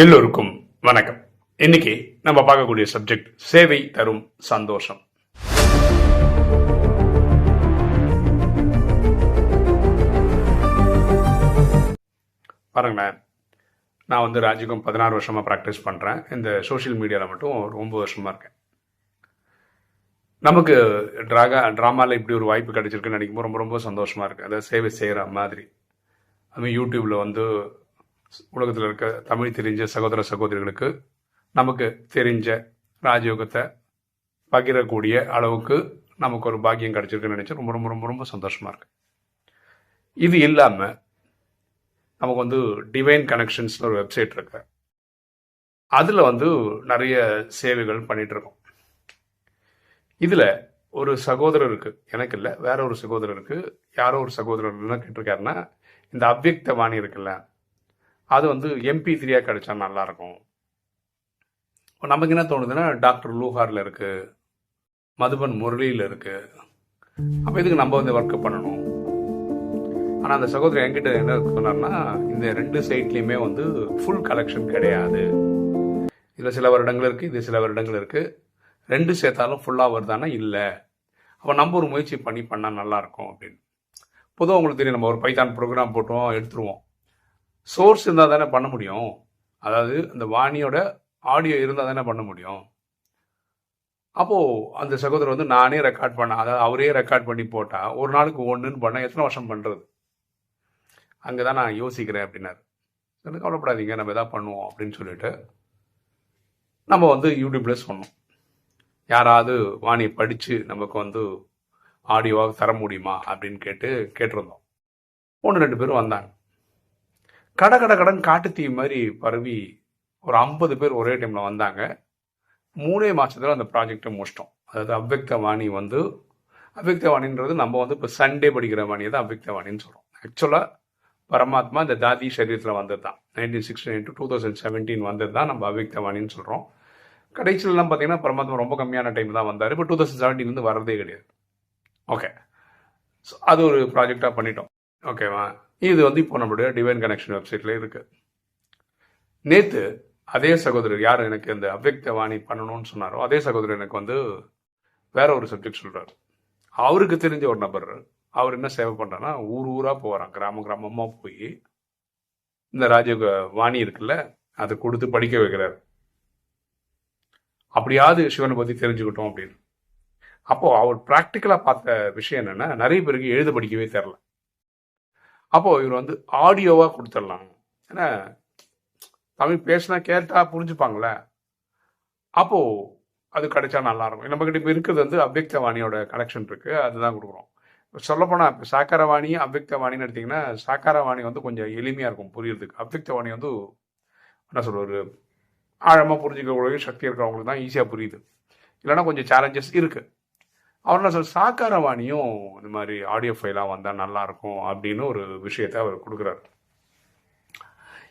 எல்லோருக்கும் வணக்கம். இன்னைக்கு நம்ம பார்க்கக்கூடிய சப்ஜெக்ட் சேவை தரும் சந்தோஷம். பாருங்களேன். நான் வந்து ராஜிகம் பதினாறு வருஷமா ப்ராக்டிஸ் பண்றேன். இந்த சோஷியல் மீடியாவில் மட்டும் ஒரு ஒன்பது வருஷமா இருக்கேன். நமக்கு ட்ராகா ட்ராமாவில் இப்படி ஒரு வாய்ப்பு கிடைச்சிருக்குன்னு நினைக்கும்போது ரொம்ப ரொம்ப சந்தோஷமா இருக்கு. அதாவது சேவை செய்கிற மாதிரி. அதுவும் யூடியூப்ல வந்து உலகத்தில் இருக்க தமிழ் தெரிஞ்ச சகோதர சகோதரிகளுக்கு நமக்கு தெரிஞ்ச ராஜயோகத்தை பகிரக்கூடிய அளவுக்கு நமக்கு ஒரு பாக்கியம் கிடைச்சிருக்குன்னு நினச்சி ரொம்ப ரொம்ப ரொம்ப ரொம்ப சந்தோஷமாக இருக்கு. இது இல்லாமல் நமக்கு வந்து டிவைன் கனெக்ஷன்ஸ்னு ஒரு வெப்சைட் இருக்கு. அதில் வந்து நிறைய சேவைகள் பண்ணிகிட்ருக்கோம் இதில் ஒரு சகோதரர் இருக்குது எனக்கு இல்லை வேற ஒரு சகோதரர் இருக்குது யாரோ ஒரு சகோதரர் என்ன கேட்டிருக்காருன்னா இந்த அவ்வக்த வாணி இருக்குல்ல அது வந்து எம்பி த்ரீயாக கிடைச்சா நல்லாயிருக்கும். நமக்கு என்ன தோணுதுன்னா டாக்டர் லூஹாரில் இருக்குது மதுபன் முரளியில் இருக்குது அப்போ இதுக்கு நம்ம வந்து ஒர்க்கு பண்ணணும்? ஆனால் அந்த சகோதரர் என்கிட்ட என்ன சொன்னார்னா இந்த ரெண்டு சைட்லேயுமே வந்து ஃபுல் கலெக்ஷன் கிடையாது. இதில் சில வருடங்கள் இருக்குது இது சில வருடங்கள் இருக்குது ரெண்டு சேர்த்தாலும் ஃபுல்லாக வருதானா? இல்லை. அப்போ நம்ம ஒரு முயற்சி பண்ணி பண்ணால் நல்லாயிருக்கும் அப்படின்னு. பொதுவாக உங்களுக்கு தெரியும் நம்ம ஒரு பைத்தான் ப்ரோக்ராம் போட்டுவோம் எடுத்துருவோம். சோர்ஸ் இருந்தால் தானே பண்ண முடியும். அதாவது அந்த வாணியோட ஆடியோ இருந்தால் தானே பண்ண முடியும். அப்போது அந்த சகோதரர் வந்து நானே ரெக்கார்ட் பண்ண அதாவது அவரே ரெக்கார்ட் பண்ணி போட்டால் ஒரு நாளுக்கு ஒன்றுன்னு பண்ண எத்தனை வருஷம் பண்ணுறது அங்கே தான் நான் யோசிக்கிறேன் அப்படின்னாரு. எனக்கு கவலைப்படாதீங்க நம்ம எதாவது பண்ணுவோம் அப்படின்னு சொல்லிட்டு நம்ம வந்து யூடியூப்பில் சொன்னோம். யாராவது வாணியை படித்து நமக்கு வந்து ஆடியோவாக தர முடியுமா அப்படின்னு கேட்டு கேட்டிருந்தோம். ஒன்று ரெண்டு பேரும் வந்தாங்க. கட கட கடன் காட்டுத்தீ மாதிரி பரவி ஒரு ஐம்பது பேர் ஒரே டைமில் வந்தாங்க. மூணே மாதத்தில் அந்த ப்ராஜெக்டை முடிச்சிட்டோம். அதாவது அவ்வக்தவாணி வந்து அவ்வக்தவாணின்றது நம்ம வந்து இப்போ சண்டே படிக்கிற வாணியை தான் அவ்வக்தவாணின்னு சொல்கிறோம் ஆக்சுவலாக பரமாத்மா இந்த தாதி சரீரத்தில் வந்தது தான் nineteen sixty nine to two thousand seventeen வந்தது தான் நம்ம அவ்வக்தவாணின்னு சொல்கிறோம் கடைசியிலலாம் பார்த்தீங்கன்னா பரமாத்மா ரொம்ப கம்மியான டைம் தான் வந்தார். இப்போ டூ தௌசண்ட் செவன்டீன்லேருந்து வரதே கிடையாது. ஓகே ஸோ அது ஒரு ப்ராஜெக்டாக பண்ணிட்டோம். ஓகேவா இது வந்து இப்போ நம்மளுடைய டிவைன் கனெக்ஷன் வெப்சைட்ல இருக்கு. நேத்து அதே சகோதரர் யார் எனக்கு இந்த அவ்வக்த வாணி பண்ணணும்னு சொன்னாரோ அதே சகோதரர் எனக்கு வந்து வேற ஒரு சப்ஜெக்ட் சொல்றாரு. அவருக்கு தெரிஞ்ச ஒரு நபர் அவர் என்ன சேவை பண்றாருன்னா ஊர் ஊரா போறான் கிராம கிராமமா போய் இந்த ராஜ வாணி இருக்குல்ல அதை கொடுத்து படிக்க வைக்கிறார். அப்படியாவது சிவனை பத்தி தெரிஞ்சுக்கிட்டோம் அப்படின்னு. அப்போ அவர் பிராக்டிக்கலா பார்த்த விஷயம் என்னன்னா நிறைய பேருக்கு எழுத படிக்கவே தெரில அப்போது இவர் வந்து ஆடியோவாக கொடுத்துடலாம். ஏன்னா தமிழ் பேசினா கேட்டால் புரிஞ்சுப்பாங்களே அப்போது அது கிடைச்சா நல்லாயிருக்கும். நம்மக்கிட்ட இப்போ இருக்கிறது வந்து அபியக்தவாணியோட வாணியோட கலெக்ஷன் இருக்குது அதுதான் கொடுக்குறோம். சொல்லப்போனால் இப்போ சாக்காரவாணி அபியக்தவாணின்னு வாணின்னு எடுத்தீங்கன்னா சாக்காரவாணி வந்து கொஞ்சம் எளிமையாக இருக்கும் புரியறதுக்கு. அபியக்தவாணி வாணி வந்து என்ன சொல்கிறது ஆழமாக ஆழமா புரிஞ்சுக்கக்கூடிய சக்தி இருக்கிறவங்களுக்கு தான் ஈஸியாக புரியுது. இல்லைன்னா கொஞ்சம் சேலஞ்சஸ் இருக்குது அவர் என்ன சாக்காரவாணியும் இந்த மாதிரி ஆடியோ ஃபைலாக வந்தால் நல்லாயிருக்கும் அப்படின்னு ஒரு விஷயத்தை அவர் கொடுக்குறாரு.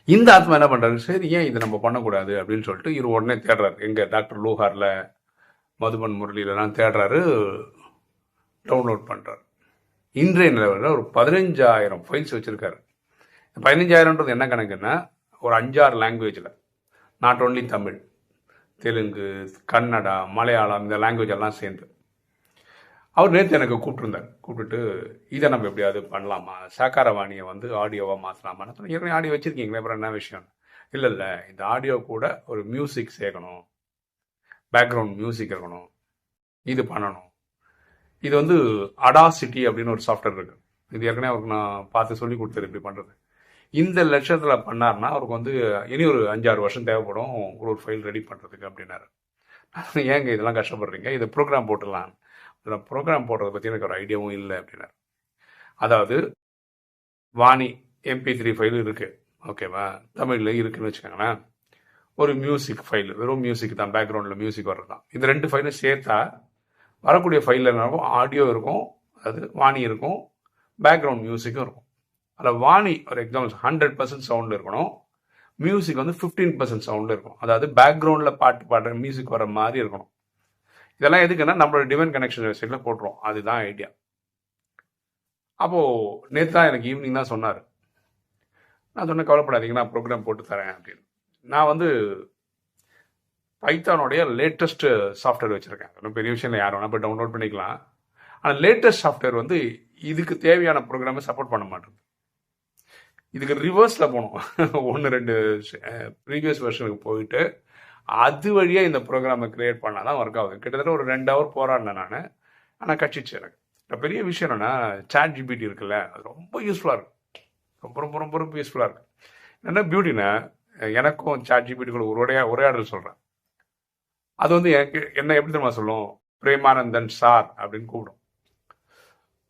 இந்த ஆத்மா என்ன பண்ணுறாரு சரி ஏன் இதை நம்ம பண்ணக்கூடாது? அப்படின்னு சொல்லிட்டு இவர் உடனே தேடுறாரு. எங்கள் டாக்டர் லூஹாரில் மதுபன் முரளியிலலாம் தேடுறாரு டவுன்லோட் பண்ணுறாரு இன்றைய நிலவரில் ஒரு பதினஞ்சாயிரம் ஃபைல்ஸ் வச்சுருக்காரு. பதினஞ்சாயிரம்ன்றது என்ன கணக்குன்னா ஒரு அஞ்சாறு லாங்குவேஜில் நாட் ஓன்லி தமிழ் தெலுங்கு கன்னடா மலையாளம் இந்த லாங்குவேஜ் எல்லாம் சேர்ந்து. அவர் நேற்று எனக்கு கூப்பிட்டுருந்தார். கூப்பிட்டுட்டு இதை நம்ம எப்படியாவது பண்ணலாமா? சாக்காரவாணியை வந்து ஆடியோவாக மாற்றலாமா ஏற்கனவே ஆடியோ வச்சுருக்கீங்களே அப்புறம் என்ன விஷயம்? இல்லை இல்லை இந்த ஆடியோ கூட ஒரு மியூசிக் சேர்க்கணும். பேக்ரவுண்ட் மியூசிக் இருக்கணும். இது பண்ணணும். இது வந்து அடாசிட்டி அப்படின்னு ஒரு சாஃப்ட்வேர் இருக்கு. இது ஏற்கனவே அவருக்கு நான் பார்த்து சொல்லி கொடுத்தது இப்படி பண்ணுறது இந்த லட்சத்தில் பண்ணார்னா அவருக்கு வந்து இனி ஒரு அஞ்சாறு வருஷம் தேவைப்படும். ஒரு ஒரு ஃபைல் ரெடி பண்ணுறதுக்கு அப்படின்னாரு. ஏங்க இதெல்லாம் கஷ்டப்படுறீங்க? இதை ப்ரோக்ராம் போட்டுடலாம். இதில் ப்ரோக்ராம் போடுறத பற்றி எனக்கு ஒரு ஐடியாவும் இல்லை அப்படின்னாரு. அதாவது வாணி எம்பி த்ரீ ஃபைல் இருக்குது ஓகேவா தமிழில் இருக்குன்னு வச்சுக்கோங்களேன். ஒரு மியூசிக் ஃபைல் வெறும் மியூசிக் தான் பேக்ரவுண்டில் மியூசிக் வர்றது தான் இந்த ரெண்டு ஃபைலும் சேர்த்தா வரக்கூடிய ஃபைலில் என்ன இருக்கும்? ஆடியோ இருக்கும். அதாவது வாணி இருக்கும். பேக்ரவுண்ட் மியூசிக்கும் இருக்கும். அதில் வாணி ஒரு எக்ஸாம்பிள் ஹண்ட்ரட் பர்சன்ட் சவுண்ட் இருக்கணும். மியூசிக் வந்து ஃபிஃப்டீன் பர்சன்ட் சவுண்ட் இருக்கும் அதாவது பேக்ரவுண்டில் பாட்டு பாடுற மியூசிக் வர மாதிரி இருக்கணும். இதெல்லாம் எதுக்குன்னா நம்மளோட டிவைன் கனெக்ஷன் வெப்சைட்டில் போட்டுரும் அதுதான் ஐடியா அப்போது நேற்று தான் எனக்கு ஈவினிங் தான் சொன்னார். நான் சொன்னேன் கவலைப்படாதீங்க நான் ப்ரோக்ராம் போட்டு தரேன் அப்படின்னு. நான் வந்து பைத்தானுடைய லேட்டஸ்ட் சாஃப்ட்வேர் வச்சுருக்கேன். ஒன்றும் பெரிய விஷயம் இல்லை யார் வேணால் போய் டவுன்லோட் பண்ணிக்கலாம். ஆனால் லேட்டஸ்ட் சாஃப்ட்வேர் வந்து இதுக்கு தேவையான ப்ரோக்ராமை சப்போர்ட் பண்ண மாட்டேங்குது. இதுக்கு ரிவர்ஸில் போகணும் ஒன்று ரெண்டு ப்ரீவியஸ் வெர்ஷனுக்கு போயிட்டு அது வழியாக இந்த ப்ரோக்ராமை கிரியேட் பண்ணால் தான் ஒர்க் ஆகுது. கிட்டத்தட்ட ஒரு ரெண்டு ஹவர் போராடினேன் நான். ஆனால் கட்சிச்சு எனக்கு பெரிய விஷயம் என்னன்னா சாட் ஜிபிடி இருக்குல்ல அது ரொம்ப யூஸ்ஃபுல்லாக இருக்கும் ரொம்ப ரொம்ப ரொம்ப ரொம்ப யூஸ்ஃபுல்லாக இருக்கு. என்ன பியூட்டினா எனக்கும் சாட் ஜிபிடிக்குள்ள கூட உரையா உரையாடல் சொல்கிறேன் அது வந்து எனக்கு என்ன எப்படி தெரியுமா சொல்லும்? பிரேமானந்தன் சார் அப்படின்னு கூப்பிடும்.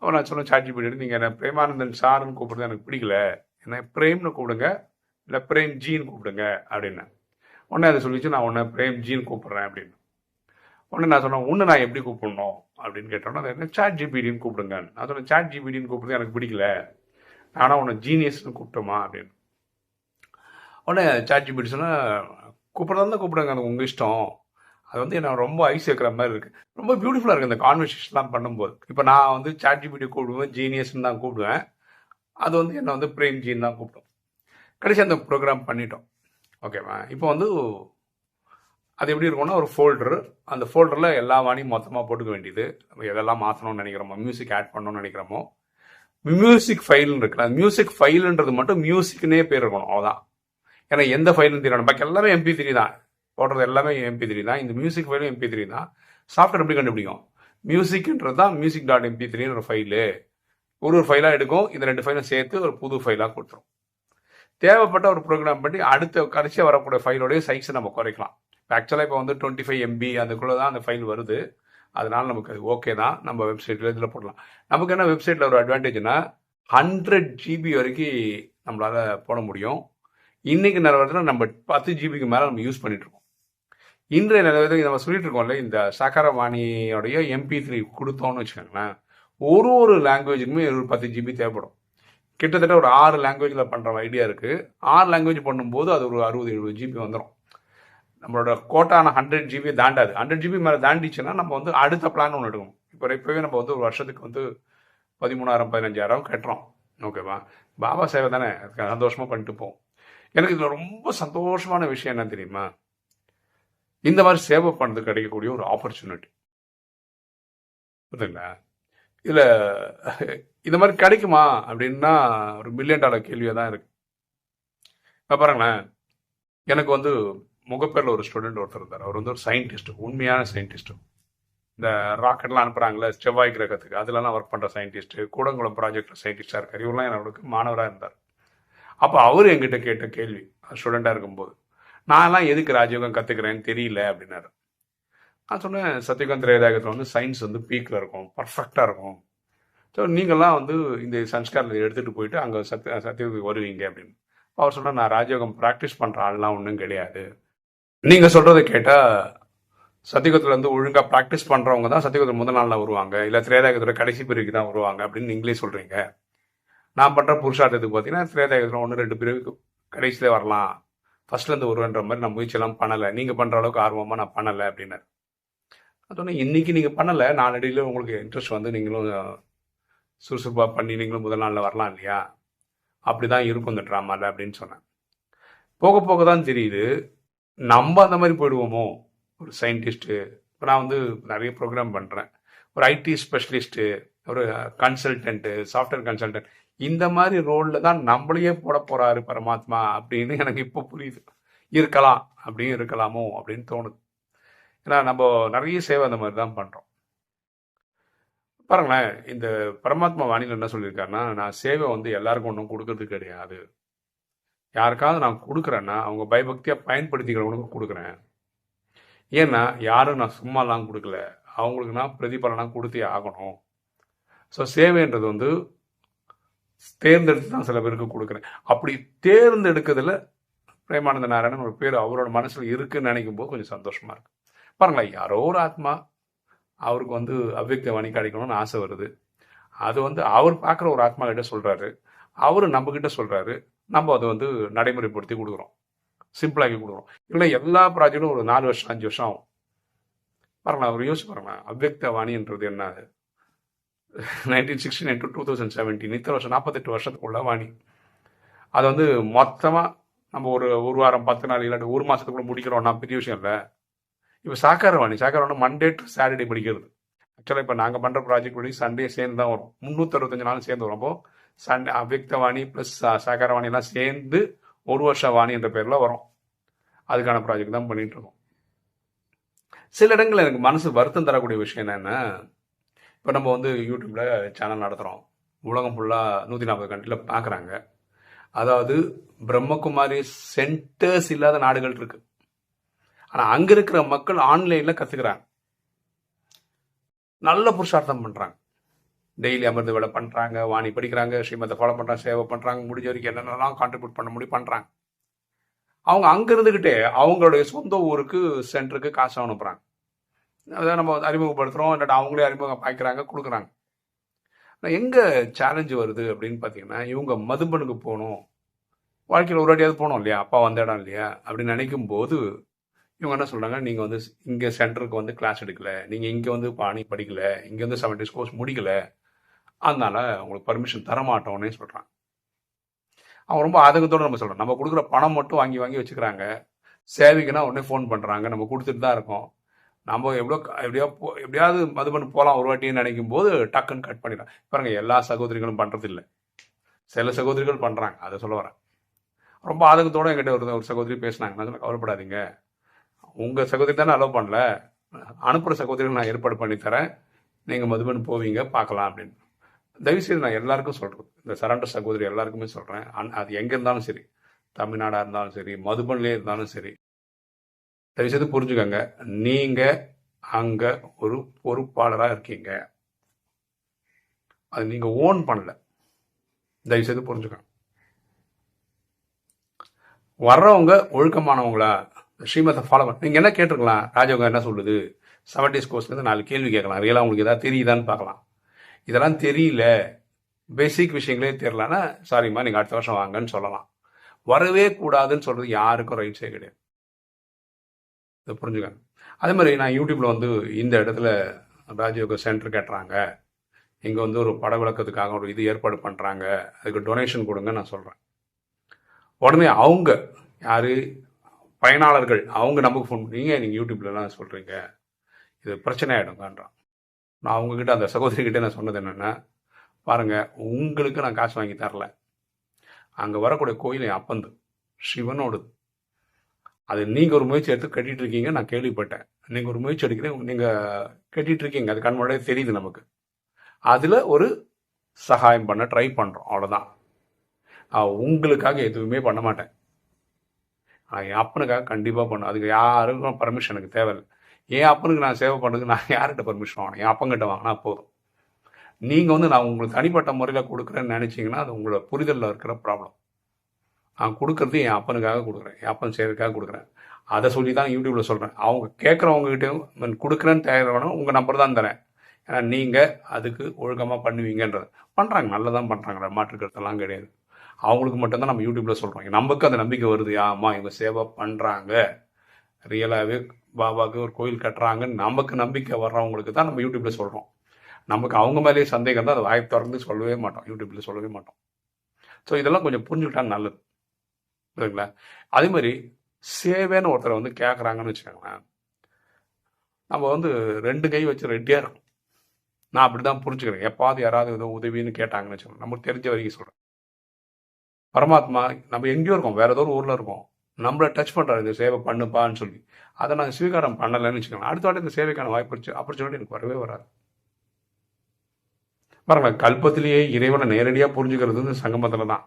அப்போ நான் சொன்னேன் சாட் ஜிபிடி நீங்கள் என்ன பிரேமானந்தன் சார்னு கூப்பிடுறது எனக்கு பிடிக்கல. என்ன பிரேம்னு கூப்பிடுங்க இல்லை பிரேம் ஜின்னு கூப்பிடுங்க அப்படின்னு உடனே அதை சொல்லிச்சு நான் உன்னை பிரேம்ஜின்னு கூப்பிட்றேன் அப்படின்னு. உடனே நான் சொன்னேன் உன்னை நான் எப்படி கூப்பிடணும்? அப்படின்னு கேட்டோன்னா அது என்ன சாட் ஜிபிடின்னு கூப்பிடுங்க நான் சொன்னேன் சாட் ஜிபிடின்னு கூப்பிடுறது எனக்கு பிடிக்கல. நானும் உன்னை ஜீனியஸ்னு கூப்பிட்டோமா? அப்படின்னு. உடனே சாட் ஜிபிடி சொன்னால் கூப்பிட்றதா இருந்தால் கூப்பிடுங்க அது உங்கள் இஷ்டம். அது வந்து என்ன ரொம்ப ஐஸ் வைக்கிற மாதிரி இருக்குது ரொம்ப பியூட்டிஃபுல்லாக இருக்குது இந்த கான்வர்சேஷன்லாம் பண்ணும்போது. இப்போ நான் வந்து சாட் ஜிபிடி கூப்பிடுவேன் ஜீனியஸ்ன்னு தான் கூப்பிடுவேன். அது வந்து என்னை வந்து பிரேம் ஜீன் தான் கூப்பிடும். கடைசி அந்த ப்ரோக்ராம் பண்ணிட்டோம். ஓகேவா இப்போ வந்து அது எப்படி இருக்கும்னா ஒரு ஃபோல்டர் அந்த ஃபோல்டரில் எல்லா வாணியும் மொத்தமாக போட்டுக்க வேண்டியது. நம்ம எதெல்லாம் மாற்றணும்னு நினைக்கிறோமோ மியூசிக் ஆட் பண்ணணும்னு நினைக்கிறோமோ மியூசிக் ஃபைல்னு இருக்குல்ல மியூசிக் ஃபைலுன்றது மட்டும் மியூசிக்னே பேர் இருக்கணும் அவ்வளோதான் ஏன்னா எந்த ஃபைலும் தெரியணும் பாக்கி எல்லாமே எம்பி த்ரீ தான். போடுறது எல்லாமே எம்பி த்ரீ தான். இந்த மியூசிக் ஃபைலும் எம்பி த்ரீ தான். சாஃப்ட்வேர் எப்படி கண்டுபிடிக்கும்? மியூசிக்ன்றது தான் மியூசிக் டாட் எம்பி த்ரீன்னு ஒரு ஃபைலு ஒரு ஒரு ஃபைலாக எடுக்கும். இந்த ரெண்டு ஃபைலும் சேர்த்து ஒரு புது ஃபைலாக கொடுத்துரும். தேவைப்பட்ட ஒரு ப்ரோக்ராம் பண்ணி அடுத்த கடைசியாக வரக்கூடிய ஃபைலோடைய சைஸை நம்ம குறைக்கலாம். ஆக்சுவலாக இப்போ வந்து டுவெண்ட்டி ஃபைவ் எம்பி அதுக்குள்ளே தான் அந்த ஃபைல் வருது. அதனால நமக்கு அது ஓகே தான். நம்ம வெப்சைட்டில் இதில் போடலாம். நமக்கு என்ன வெப்சைட்டில் ஒரு அட்வான்டேஜ்னா ஹண்ட்ரட் ஜிபி வரைக்கும் நம்மளால் போட முடியும். இன்றைக்கு நிலவரத்தில் நம்ம பத்து ஜிபிக்கு மேலே நம்ம யூஸ் பண்ணிகிட்ருக்கோம் இருக்கோம். இன்றைய நிலவரத்தில் நம்ம சொல்லிட்டு இருக்கோம்ல இந்த சக்கரவாணியோடைய எம்பி த்ரீ கொடுத்தோம்னு வச்சுக்கோங்களேன் ஒரு ஒரு லாங்குவேஜுக்குமே ஒரு பத்து ஜிபி தேவைப்படும். கிட்டத்தட்ட ஒரு ஆறு லாங்குவேஜில் பண்ணுற ஐடியா இருக்குது ஆறு லாங்குவேஜ் பண்ணும்போது அது ஒரு அறுபது எழுபது ஜிபி வந்துடும் நம்மளோட கோட்டான ஹண்ட்ரட் ஜிபி தாண்டாது. ஹண்ட்ரட் ஜிபி மேலே தாண்டிச்சுன்னா நம்ம வந்து அடுத்த பிளான் ஒன்று எடுக்கணும். இப்போ இப்போவே நம்ம வந்து ஒரு வருஷத்துக்கு வந்து பதிமூணாயிரம் பதினஞ்சாயிரம் கட்டுறோம். ஓகேவா பாபா சேவை தானே? அதுக்கு சந்தோஷமாக பண்ணிட்டு போவோம். எனக்கு இதில் ரொம்ப சந்தோஷமான விஷயம் என்ன தெரியுமா? இந்த மாதிரி சேவை பண்ணுறது கிடைக்கக்கூடிய ஒரு ஆப்பர்ச்சுனிட்டி புரியுதுங்களா? இதில் இந்த மாதிரி கிடைக்குமா அப்படின்னா ஒரு மில்லியன் டாலர் கேள்வியாக தான் இருக்கு. இப்போ பாருங்களேன். எனக்கு வந்து முகப்பேரில் ஒரு ஸ்டூடெண்ட் ஒருத்தர் இருந்தார். அவர் வந்து ஒரு சயின்டிஸ்ட் உண்மையான சயின்டிஸ்ட் இந்த ராக்கெட்லாம் அனுப்புகிறாங்களே செவ்வாய் கிரகத்துக்கு. அதிலலாம் ஒர்க் பண்ணுற சயின்டிஸ்ட்டு கூடங்குளம் ப்ராஜெக்டில் சயின்டிஸ்டாக இருக்கார். இவரெலாம் என்னோட மாணவராக இருந்தார். அப்போ அவர் எங்கிட்ட கேட்ட கேள்வி ஸ்டூடெண்ட்டாக இருக்கும்போது நான்லாம் எதுக்கு ராஜயோகம் கற்றுக்கிறேன்னு தெரியல அப்படின்னாரு. நான் சொன்னேன் சத்யகாந்த் ரேதாகத்தில் வந்து சயின்ஸ் வந்து பீக்கில் இருக்கும் பர்ஃபெக்டாக இருக்கும். ஸோ நீங்கள்லாம் வந்து இந்த சன்ஸ்காரத்தை எடுத்துகிட்டு போயிட்டு அங்கே சத்ய சத்தியத்துக்கு வருவீங்க அப்படின்னு. அவர் சொன்னால் நான் ராஜயோகம் ப்ராக்டிஸ் பண்ணுற ஆள்லாம் ஒன்றும் கிடையாது. நீங்கள் சொல்கிறத கேட்டால் சத்தியகுத்தில் வந்து ஒழுங்காக ப்ராக்டிஸ் பண்ணுறவங்க தான் சத்தியகுத்தில் முதல் நாளில் வருவாங்க. இல்லை திரேதாயகத்தில் கடைசி பிரிவுக்கு தான் வருவாங்க அப்படின்னு நீங்களே சொல்கிறீங்க நான் பண்ணுற புருஷார்த்தத்துக்கு பார்த்தீங்கன்னா திரேதாயகத்தில் ஒன்று ரெண்டு பிரிவுக்கு கடைசியில் வரலாம். ஃபர்ஸ்ட்லேருந்து வருவேன்ற மாதிரி நான் முயற்சியெல்லாம் பண்ணலை. நீங்கள் பண்ணுற அளவுக்கு ஆர்வமாக நான் பண்ணலை அப்படின்னாரு. அதோட இன்னைக்கு நீங்கள் பண்ணலை. நாளடியில் உங்களுக்கு இன்ட்ரெஸ்ட் வந்து நீங்களும் சுறுசுறுப்பாக பண்ணி நீங்களும் முதல் நாளில் வரலாம் இல்லையா? அப்படி தான் இருக்கும் இந்த ட்ராமாவில் அப்படின்னு சொன்னேன். போக போக தான் தெரியுது நம்ம அந்த மாதிரி போயிடுவோமோ? ஒரு சயின்டிஸ்ட்டு இப்போ நான் வந்து நிறைய ப்ரோக்ராம் பண்ணுறேன் ஒரு ஐடி ஸ்பெஷலிஸ்ட்டு ஒரு கன்சல்டன்ட்டு சாஃப்ட்வேர் கன்சல்டன்ட் இந்த மாதிரி ரோலில் தான் நம்மளையே போட போகிறாரு பரமாத்மா அப்படின்னு எனக்கு இப்போ புரியுது. இருக்கலாம் அப்படியும் இருக்கலாமோ அப்படின்னு தோணுது. ஏன்னா நம்ம நிறைய சேவை அந்த மாதிரி தான் பண்ணுறோம் பாருங்களேன் இந்த பரமாத்மா வாணியில் என்ன சொல்லியிருக்காருன்னா நான் சேவை வந்து எல்லாருக்கும் ஒன்றும் கொடுக்கறது கிடையாது. யாருக்காவது நான் கொடுக்குறேன்னா அவங்க பயபக்தியாக பயன்படுத்திக்கிறவங்களுக்கு கொடுக்குறேன். ஏன்னா யாரும் நான் சும்மாலாம் கொடுக்கல. அவங்களுக்கு நான் பிரதிபலனாக கொடுத்தே ஆகணும். ஸோ சேவைன்றது வந்து தேர்ந்தெடுத்து தான் சில பேருக்கு கொடுக்குறேன். அப்படி தேர்ந்தெடுக்கிறதுல பிரேமானந்த நாராயணன் ஒரு பேர் அவரோட மனசில் இருக்குன்னு நினைக்கும் போது கொஞ்சம் சந்தோஷமாக இருக்கு. பாருங்களேன் யாரோ ஒரு ஆத்மா அவருக்கு வந்து அவ்வக்த வாணி கிடைக்கணும்னு ஆசை வருது. அது வந்து அவர் பார்க்குற ஒரு ஆத்மா கிட்ட சொல்கிறாரு அவர் நம்மக்கிட்ட சொல்கிறாரு நம்ம அதை வந்து நடைமுறைப்படுத்தி கொடுக்குறோம். சிம்பிளாக்கி கொடுக்குறோம். இல்லை எல்லா ப்ராஜெக்டும் ஒரு நாலு வருஷம் அஞ்சு வருஷம் ஆகும். பாருங்களேன் அவர் யோசிச்சு பாருங்களேன் அவ்வக்த வாணின்றது என்ன? Nineteen sixty nine to two thousand seventeen இத்தனை வருஷம் நாற்பத்தெட்டு வருஷத்துக்குள்ள வாணி. அதை வந்து மொத்தமாக நம்ம ஒரு ஒரு வாரம் பத்து நாள் இல்லாட்டி ஒரு மாதத்துக்குள்ள முடிக்கிறோம்னா பெரிய விஷயம் இல்லை. இப்போ சாக்காரவாணி சாக்காரவாணி மண்டே டு சாட்டர்டே படிக்கிறது ஆக்சுவலாக இப்போ நாங்கள் பண்ணுற ப்ராஜெக்ட் படி சண்டே சேர்ந்து தான் வரும். முந்நூற்றறுபத்தஞ்சு நாள் சேர்ந்து வரும். அப்போ சண்டே அவ்யக்தவாணி ப்ளஸ் சாக்காரவாணி எல்லாம் சேர்ந்து ஒரு வருஷ வாணி என்ற பேரில் வரும். அதுக்கான ப்ராஜெக்ட் தான் பண்ணிகிட்டு இருக்கோம். சில இடங்களில் எனக்கு மனசு வருத்தம் தரக்கூடிய விஷயம் என்னன்னா இப்போ நம்ம வந்து யூடியூப்பில் சேனல் நடத்துகிறோம் உலகம் ஃபுல்லாக நூற்றி நாற்பது கண்ட்ரியில் பார்க்குறாங்க அதாவது பிரம்மகுமாரி சென்டர்ஸ் இல்லாத நாடுகள் இருக்குது ஆனால் அங்கே இருக்கிற மக்கள் ஆன்லைனில் கற்றுக்கிறாங்க நல்ல புருஷார்த்தம் பண்ணுறாங்க டெய்லி அமர்ந்து வேலை பண்ணுறாங்க வாணி படிக்கிறாங்க ஸ்ரீமத்தை ஃபாலோ பண்ணுறாங்க சேவை பண்ணுறாங்க முடிஞ்ச வரைக்கும் என்னென்னலாம் கான்ட்ரிபியூட் பண்ண முடியும் பண்ணுறாங்க அவங்க அங்கே இருந்துக்கிட்டே அவங்களுடைய சொந்த ஊருக்கு சென்டருக்கு காசு அனுப்புகிறாங்க அதை நம்ம அறிமுகப்படுத்துகிறோம் இல்லாட்டி அவங்களே அறிமுகம் பாய்க்கிறாங்க கொடுக்குறாங்க. ஆனால் எங்கே சேலஞ்சு வருது அப்படின்னு பார்த்தீங்கன்னா இவங்க மதுபனுக்கு போகணும். வாழ்க்கையில் ஒரு வாட்டியாவது போகணும் இல்லையா? அப்பா வந்த இடம் இல்லையா? அப்படின்னு நினைக்கும் போது இவங்க என்ன சொல்கிறாங்க நீங்கள் வந்து இங்கே சென்டருக்கு வந்து கிளாஸ் எடுக்கலை. நீங்கள் இங்கே வந்து பாணி படிக்கலை. இங்கே வந்து செவன் டேஸ் கோர்ஸ் முடிக்கலை. அதனால் உங்களுக்கு பர்மிஷன் தரமாட்டோன்னே சொல்கிறாங்க அவன் ரொம்ப ஆதகத்தோடு நம்ம சொல்கிறோம் நம்ம கொடுக்குற பணம் மட்டும் வாங்கி வாங்கி வச்சுக்கிறாங்க. சேவைக்குன்னா உடனே ஃபோன் பண்ணுறாங்க நம்ம கொடுத்துட்டு தான் இருக்கோம். நம்ம எவ்வளோ எப்படியா போ எப்படியாவது மதுபன் போகலாம் ஒரு வாட்டின்னு நினைக்கும் போது டக்குன்னு கட் பண்ணிடலாம் பாருங்கள் எல்லா சகோதரிகளும் பண்ணுறதில்ல சில சகோதரிகள் பண்ணுறாங்க அதை சொல்ல வரேன். ரொம்ப ஆதங்கத்தோடு என்கிட்ட ஒரு ஒரு சகோதரி பேசினாங்க. நான் கவலைப்படாதீங்க. உங்கள் சகோதரி தானே அலோவ் பண்ணல? அனுப்புகிற சகோதரிக்கு நான் ஏற்பாடு பண்ணி தரேன். நீங்கள் மதுபன் போவீங்க பார்க்கலாம் அப்படின்னு. தயவுசெய்து நான் எல்லாருக்கும் சொல்கிறது இந்த சரண்டர் சகோதரி எல்லாருக்குமே சொல்கிறேன் அது எங்கே இருந்தாலும் சரி. தமிழ்நாடாக இருந்தாலும் சரி மதுபன்லேயே இருந்தாலும் சரி. தயவுசெய்து புரிஞ்சுக்கோங்க. நீங்கள் அங்கே ஒரு பொறுப்பாளராக இருக்கீங்க. அது நீங்கள் ஓன் பண்ணல. தயவுசெய்து புரிஞ்சுக்கோங்க. வர்றவங்க ஒழுக்கமானவங்களா? ஸ்ரீமத்தை ஃபாலோ பண்ண நீங்கள் என்ன கேட்டிருக்கலாம்? ராஜவங்க என்ன சொல்லுது? செவன் டேஸ் கோர்ஸ்லேருந்து நாலு கேள்வி கேட்கலாம். ரியலாக உங்களுக்கு ஏதாவது தெரியுதான்னு பார்க்கலாம். இதெல்லாம் தெரியல. பேசிக் விஷயங்களே தெரியலன்னா சாரிம்மா நீங்கள் அடுத்த வருஷம் வாங்கன்னு சொல்லலாம். வரவே கூடாதுன்னு சொல்கிறது யாருக்கும் ரைட்ஸே கிடையாது. இதை புரிஞ்சுக்கங்க. அதே மாதிரி நான் யூடியூப்ல வந்து இந்த இடத்துல ராஜயோக சென்டர் கேட்டுறாங்க. இங்கே வந்து ஒரு பட விளக்கத்துக்காக ஒரு இது ஏற்பாடு பண்ணுறாங்க அதுக்கு டொனேஷன் கொடுங்க நான் சொல்கிறேன் உடனே அவங்க யார்? பயனாளர்கள் அவங்க நமக்கு ஃபோன் பண்ணீங்க நீங்கள் யூடியூப்லலாம் சொல்கிறீங்க இது பிரச்சனை ஆகிடும்கான்றான் நான் அவங்கக்கிட்ட அந்த சகோதரிக்கிட்ட நான் சொன்னது என்னென்னா பாருங்கள் உங்களுக்கு நான் காசு வாங்கி தரல. அங்கே வரக்கூடிய கோயில் என் அப்பந்து சிவனோடது அது நீங்கள் ஒரு முயற்சி எடுத்து கட்டிட்டு இருக்கீங்க நான் கேள்விப்பட்டேன். நீங்கள் ஒரு முயற்சி எடுக்கிறீங்க நீங்கள் கட்டிகிட்டு இருக்கீங்க அது கண் முன்னாடியே தெரியுது நமக்கு. அதில் ஒரு சகாயம் பண்ண ட்ரை பண்ணுறோம் அவ்வளோதான் உங்களுக்காக எதுவுமே பண்ண மாட்டேன். என் அப்பனுக்காக கண்டிப்பாக பண்ணும் அதுக்கு யாருக்கும் பர்மிஷன் எனக்கு தேவையில்லை. என் அப்பனுக்கு நான் சேவை பண்ணுறதுக்கு நான் யார்கிட்ட பர்மிஷன் வாங்கணும்? என் அப்பங்கிட்ட வாங்கினா போதும். நீங்கள் வந்து நான் உங்களுக்கு தனிப்பட்ட முறையில் கொடுக்குறேன்னு நினச்சிங்கன்னா அது உங்களோட புரிதலில் இருக்கிற ப்ராப்ளம் நான் கொடுக்குறது என் அப்பனுக்காக கொடுக்குறேன். என் அப்பன் சேவைக்காக கொடுக்குறேன். அதை சொல்லி தான் யூடியூப்பில் சொல்கிறேன் அவங்க கேட்குறவங்ககிட்டையும் கொடுக்குறேன்னு தேவையான உங்கள் நம்பர் தான் தரேன். ஏன்னா நீங்கள் அதுக்கு ஒழுக்கமாக பண்ணுவீங்கன்றது. பண்ணுறாங்க நல்லதான் பண்ணுறாங்க மாற்றுக்கிறதெல்லாம் கிடையாது. அவங்களுக்கு மட்டும்தான் நம்ம யூடியூப்ல சொல்கிறோம் நமக்கு அந்த நம்பிக்கை வருது. ஆமா இவங்க சேவை பண்ணுறாங்க ரியலாகவே பாபாவுக்கு ஒரு கோயில் கட்டுறாங்கன்னு நமக்கு நம்பிக்கை வர்றவங்களுக்கு தான் நம்ம யூடியூப்ல சொல்கிறோம் நமக்கு அவங்க மேலேயே சந்தேகம் தான் அதை வாய்ப்பு திறந்து சொல்லவே மாட்டோம். யூடியூப்ல சொல்லவே மாட்டோம். ஸோ இதெல்லாம் கொஞ்சம் புரிஞ்சுக்கிட்டா நல்லது. புரியுதுங்களா? அதே மாதிரி சேவைன்னு ஒருத்தரை வந்து கேட்குறாங்கன்னு வச்சுக்கோங்களேன். நம்ம வந்து ரெண்டு கை வச்சு ரெட்டியாக இருக்கும் நான் அப்படி தான் புரிஞ்சுக்கிறேன். எப்பாவது யாராவது ஏதோ உதவின்னு கேட்டாங்கன்னு வச்சுக்கோங்க. நமக்கு தெரிஞ்ச வரைக்கும் சொல்கிறேன் பரமாத்மா நம்ம எங்கேயோ இருக்கோம் வேற ஏதோ ஒரு ஊரில் இருக்கோம். நம்மளை டச் பண்ணுறாரு இந்த சேவை பண்ணுப்பான்னு சொல்லி. அதை நான் ஸ்வீகாரம் பண்ணலைன்னு வச்சுக்கோங்க. அடுத்த வாட்டி இந்த சேவைக்கான வாய்ப்பு ஆப்பர்ச்சுனிட்டி எனக்கு வரவே வராது. பாருங்களேன் கல்பத்திலேயே இறைவனை நேரடியாக புரிஞ்சுக்கிறது வந்து சங்கமத்தில் தான்.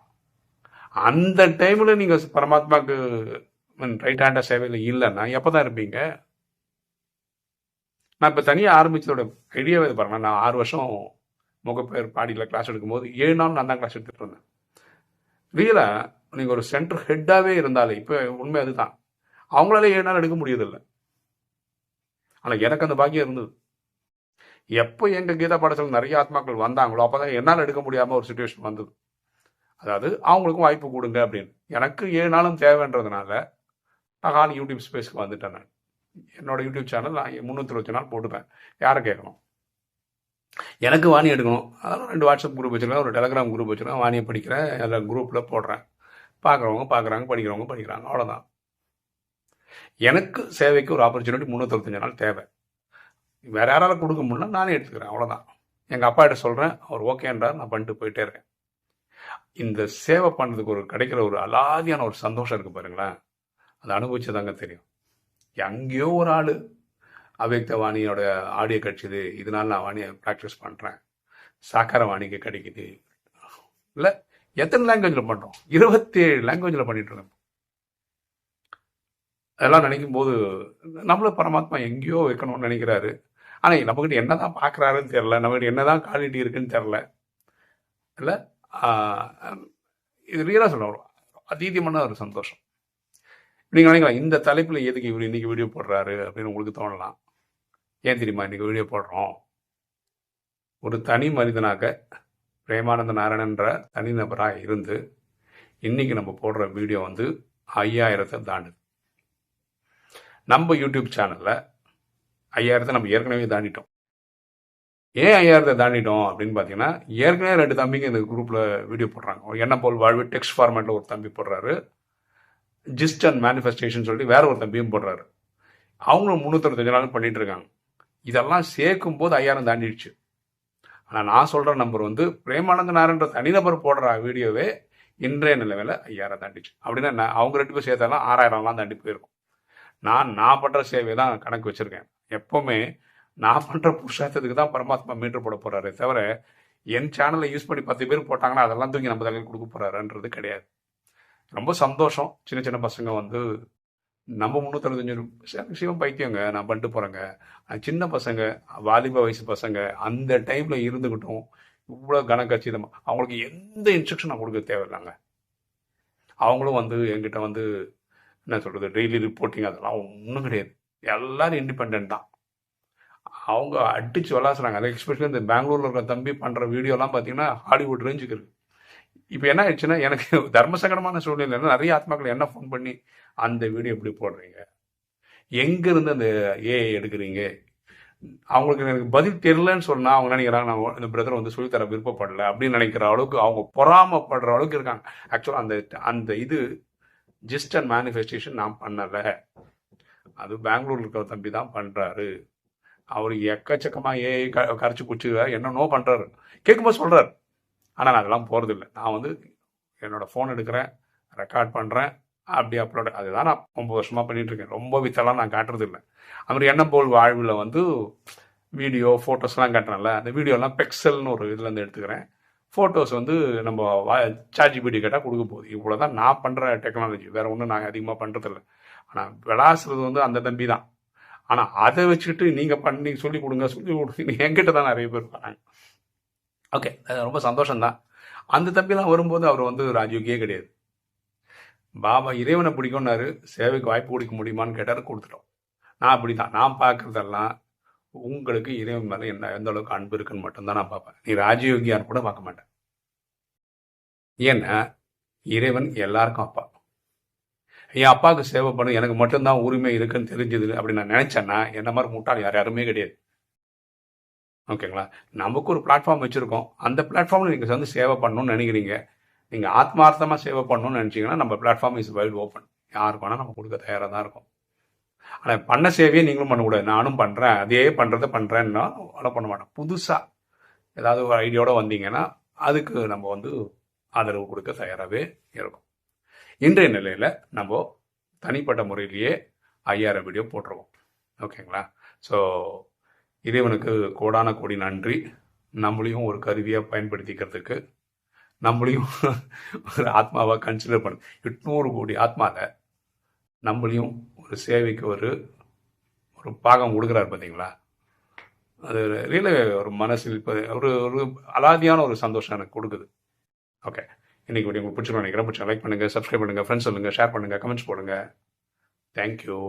அந்த டைமில் நீங்கள் பரமாத்மாவுக்கு ரைட் ஹேண்டாக சேவையில் இல்லைன்னா எப்போ தான் இருப்பீங்க? நான் இப்போ தனியாக ஆரம்பித்ததோட ஐடியாவே இது பாருங்க நான் ஆறு வருஷம் முகப்பேர் பாடியில் கிளாஸ் எடுக்கும்போது ஏழு நாள் நான் தான் கிளாஸ் எடுத்துகிட்டு இருந்தேன். ரியலாக நீங்கள் ஒரு சென்டர் ஹெட்டாகவே இருந்தாலே இப்போ உண்மை அதுதான். அவங்களாலே ஏனால் எடுக்க முடியதில்லை ஆனால் எனக்கு அந்த பாக்கியம் இருந்தது. எப்போ எங்கள் கீதா பாடத்தில் நிறைய ஆத்மாக்கள் வந்தாங்களோ அப்போ தான் என்னால் எடுக்க முடியாமல் ஒரு சுச்சுவேஷன் வந்தது. அதாவது அவங்களுக்கும் வாய்ப்பு கொடுங்க அப்படின்னு. எனக்கு ஏழு தேவைன்றதுனால நான் யூடியூப் ஸ்பேஸ்க்கு வந்துட்டேன் நான். என்னோட யூடியூப் சேனல் நான் முந்நூற்றி இருபத்தி நாள் போட்டுப்பேன். யாரை கேட்கணும்? எனக்கு வாணி எடுக்கணும். அதெல்லாம் ரெண்டு வாட்ஸ்அப் குரூப் வச்சுருக்கேன். ஒரு டெலகிராம் குரூப் வச்சுருக்கேன். வாணியை படிக்கிறேன். அதில் குரூப்பில் போடுறேன். பார்க்குறவங்க பார்க்குறாங்க படிக்கிறவங்க படிக்கிறாங்க. அவ்வளோதான் எனக்கு சேவைக்கு ஒரு ஆப்பர்ச்சுனிட்டி முந்நூற்றஞ்சு நாள் தேவை. வேற யாரால கொடுக்க முடியல நானே எடுத்துக்கிறேன். அவ்வளோதான் எங்கள் அப்பாகிட்ட சொல்கிறேன் அவர் ஓகேன்றார் நான் பண்ணிட்டு போயிட்டே இருக்கேன். இந்த சேவை பண்ணுறதுக்கு ஒரு கிடைக்கிற ஒரு அலாதியான ஒரு சந்தோஷம் இருக்குது பாருங்களேன். அதை அனுபவிச்சதாங்க தெரியும். எங்கேயோ ஒரு ஆள் அவ்யக்த வாணியோட ஆடியோ கிடைச்சிது இதனால நான் வாணியை ப்ராக்டிஸ் பண்ணுறேன் சாக்கார வாணிக்கு கிடைக்குது. இல்லை எத்தனை லாங்குவேஜில் பண்ணுறோம் இருபத்தேழு லாங்குவேஜில் பண்ணிட்டு அதெல்லாம் நினைக்கும் போது நம்மளும் பரமாத்மா எங்கேயோ வைக்கணும்னு நினைக்கிறாரு. ஆனால் நம்மகிட்ட என்ன தான் பார்க்குறாருன்னு தெரில நம்மகிட்ட என்ன தான் குவாலிட்டி இருக்குன்னு தெரில இல்லை இது ரியலாக சொல்லுவோம் அதீதமான ஒரு சந்தோஷம். நீங்கள் நினைக்கலாம் இந்த தலைப்பில் எதுக்கு இவர் இன்னைக்கு வீடியோ போடுறாரு அப்படின்னு உங்களுக்கு தோணலாம். ஏன் தெரியுமா இன்றைக்கி வீடியோ போடுறோம்? ஒரு தனி மனிதனாக பிரேமானந்த நாராயணன்ற தனிநபராக இருந்து இன்னைக்கு நம்ம போடுற வீடியோ வந்து ஐயாயிரத்தை தாண்டுது. நம்ம யூடியூப் சேனலில் ஐயாயிரத்தை நம்ம ஏற்கனவே தாண்டிட்டோம். ஏன் ஐயாயிரத்தை தாண்டிட்டோம் அப்படின்னு பார்த்தீங்கன்னா ஏற்கனவே ரெண்டு தம்பிங்க இந்த குரூப்பில் வீடியோ போடுறாங்க. என்ன போல் வாழ்வு டெக்ஸ்ட் ஃபார்மேட்டில் ஒரு தம்பி போடுறாரு. ஜிஸ்ட் அண்ட் மேனிஃபெஸ்டேஷன் சொல்லிட்டு வேற ஒருத்தன் பீம் போடுறாரு. அவங்களும் முந்நூற்றஞ்சு நாள் பண்ணிட்டு இருக்காங்க. இதெல்லாம் சேர்க்கும் போது ஐயாயிரம் தாண்டிடுச்சு. ஆனால் நான் சொல்கிற நம்பர் வந்து பிரேமானந்த நாரன்ற தனிநபர் போடுற வீடியோவே இன்றைய நிலவில் ஐயாயிரம் தாண்டிச்சு. அப்படின்னா நான் அவங்க ரெண்டு பேர் சேர்த்தாலும் ஆறாயிரம்லாம் தாண்டி போயிருக்கும். நான் நான் பண்ணுற சேவை தான் கணக்கு வச்சுருக்கேன். எப்போவுமே நான் பண்ணுற புருஷார்த்தத்துக்கு தான் பரமாத்மா மீட்டர் போட போகிறாரு தவிர என் சேனலை யூஸ் பண்ணி பத்து பேர் போட்டாங்கன்னா அதெல்லாம் தூக்கி நம்ம தலையில் கொடுக்க போகிறாருன்றது கிடையாது. ரொம்ப சந்தோஷம். சின்ன சின்ன பசங்க வந்து நம்ம முந்நூற்றஞ்சு சிவம் பைத்தியங்க நான் பண்ணிட்டு போகிறேங்க சின்ன பசங்க வாலிப வயசு பசங்க அந்த டைமில் இருந்துக்கிட்டும் இவ்வளோ கனக்கச்சிதமாக அவங்களுக்கு எந்த இன்ஸ்ட்ரக்ஷன் நான் கொடுக்க தேவையில்லைங்க. அவங்களும் வந்து என்கிட்ட வந்து என்ன சொல்கிறது டெய்லி ரிப்போர்ட்டிங் அதெல்லாம் ஒன்றும் கிடையாது. எல்லாரும் இண்டிபெண்ட் தான். அவங்க அடித்து விளாசுறாங்க அது எக்ஸ்பெஷலி இந்த பெங்களூரில் இருக்கிற தம்பி பண்ணுற வீடியோலாம் பார்த்தீங்கன்னா ஹாலிவுட் ரேஞ்சுக்கு இருக்குது இப்போ என்ன ஆயிடுச்சுன்னா எனக்கு தர்ம சங்கடமான சூழ்நிலை நிறைய ஆத்மாக்கள் என்ன ஃபோன் பண்ணி அந்த வீடியோ எப்படி போடுறீங்க. எங்கேருந்து அந்த ஏஐ எடுக்கிறீங்க? அவங்களுக்கு எனக்கு பதில் தெரிலன்னு சொன்னால் அவங்க நினைக்கிறாங்க நான் இந்த பிரதர் வந்து சொல்லித்தர விருப்பப்படல அப்படின்னு நினைக்கிற அளவுக்கு அவங்க பொறாமப்படுற அளவுக்கு இருக்காங்க. ஆக்சுவலாக அந்த அந்த இது ஜிஸ்ட் அண்ட் மேனிஃபெஸ்டேஷன் நான் பண்ணலை. அது பெங்களூர்ல இருக்கிற தம்பி தான் பண்ணுறாரு அவர் எக்கச்சக்கமாக ஏ க கரைச்சி குச்சி என்னென்னோ பண்ணுறாரு கேட்கும்போது சொல்கிறார் ஆனால் நான் அதெல்லாம் போகிறதில்ல நான் வந்து என்னோடய ஃபோன் எடுக்கிறேன் ரெக்கார்ட் பண்ணுறேன் அப்படி அப்லோட் அதுதான் நான் ஒம்பது வருஷமாக பண்ணிகிட்ருக்கேன் ரொம்ப வித்தெல்லாம் நான் காட்டுறதில்ல. அவர் எண்ணம் போல் வாழ்வில் வந்து வீடியோ ஃபோட்டோஸ்லாம் காட்டுறேன்ல அந்த வீடியோலாம் பெக்சல்னு ஒரு இதுலேருந்து எடுத்துக்கிறேன். ஃபோட்டோஸ் வந்து நம்ம சார்ஜி பிடி கேட்டால் கொடுக்க போகுது. இவ்வளோ தான் நான் பண்ணுற டெக்னாலஜி வேறு ஒன்றும் நாங்கள் அதிகமாக பண்ணுறதில்ல ஆனால் விளாசுறது வந்து அந்த தம்பி தான். ஆனால் அதை வச்சுக்கிட்டு நீங்கள் பண்ணி சொல்லி கொடுங்க சொல்லி கொடுங்க என்கிட்ட தான் நிறைய பேர் வராங்க. ஓகே ரொம்ப சந்தோஷம்தான். அந்த தம்பிலாம் வரும்போது அவர் வந்து ராஜீவ்கே கிடையாது. பாபா இறைவனை பிடிக்கும்னாரு சேவைக்கு வாய்ப்பு கொடுக்க முடியுமான்னு கேட்டார் கொடுத்துட்டோம். நான் அப்படி தான் நான் பார்க்குறதெல்லாம் உங்களுக்கு இறைவன் மேலே என்ன எந்த அளவுக்கு அன்பு இருக்குன்னு மட்டும்தான் நான் பார்ப்பேன். நீ ராஜயோகியார் கூட பார்க்க மாட்டேன். ஏன்னா இறைவன் எல்லாருக்கும் அப்பா. என் அப்பாவுக்கு சேவை பண்ண எனக்கு மட்டும்தான் உரிமை இருக்குன்னு தெரிஞ்சது அப்படி நான் நினச்சேன்னா என்ன மாதிரி முட்டாள் யார் யாருமே கிடையாது. ஓகேங்களா? நமக்கு ஒரு பிளாட்ஃபார்ம் வச்சுருக்கோம். அந்த பிளாட்ஃபார்மில் நீங்கள் வந்து சேவை பண்ணணும்னு நினைக்கிறீங்க. நீங்கள் ஆத்மார்த்தமாக சேவை பண்ணணும்னு நினச்சிங்கன்னா நம்ம பிளாட்ஃபார்ம் இஸ் வைல்டு ஓப்பன் யாருக்கு வேணால் நம்ம கொடுக்க தயாராக தான் இருக்கும். ஆனால் பண்ண சேவையை நீங்களும் பண்ணக்கூடாது நானும் பண்ணுறேன் அதே பண்ணுறத பண்ணுறேன்னா அவ்வளோ பண்ண மாட்டேன் புதுசாக ஏதாவது ஒரு ஐடியாவோட வந்தீங்கன்னா அதுக்கு நம்ம வந்து ஆதரவு கொடுக்க தயாராகவே இருக்கும். இன்றைய நிலையில் நம்ம தனிப்பட்ட முறையிலேயே ஐயாயிரம் வீடியோ போட்டுருவோம் ஓகேங்களா? ஸோ இறைவனுக்கு கோடான கோடி நன்றி. நம்மளையும் ஒரு கருவியாக பயன்படுத்திக்கிறதுக்கு நம்மளையும் ஒரு ஆத்மாவாக கன்சிடர் பண்ணு. எட்நூறு கோடி ஆத்மாவில் நம்மளையும் ஒரு சேவைக்கு ஒரு ஒரு பாகம் கொடுக்குறாரு பார்த்தீங்களா அது ரியல ஒரு மனசில் இப்போ ஒரு ஒரு அலாதியான ஒரு சந்தோஷம் எனக்கு கொடுக்குது. ஓகே இன்றைக்கி வீடியோ உங்களுக்கு பிடிச்சிருக்கோம் நினைக்கிறேன். பிடிச்சா லைக் பண்ணுங்கள் சப்ஸ்கிரைப் பண்ணுங்கள் ஃப்ரெண்ட்ஸ் சொல்லுங்கள் ஷேர் பண்ணுங்கள் கமெண்ட்ஸ் போடுங்கள் தேங்க்யூ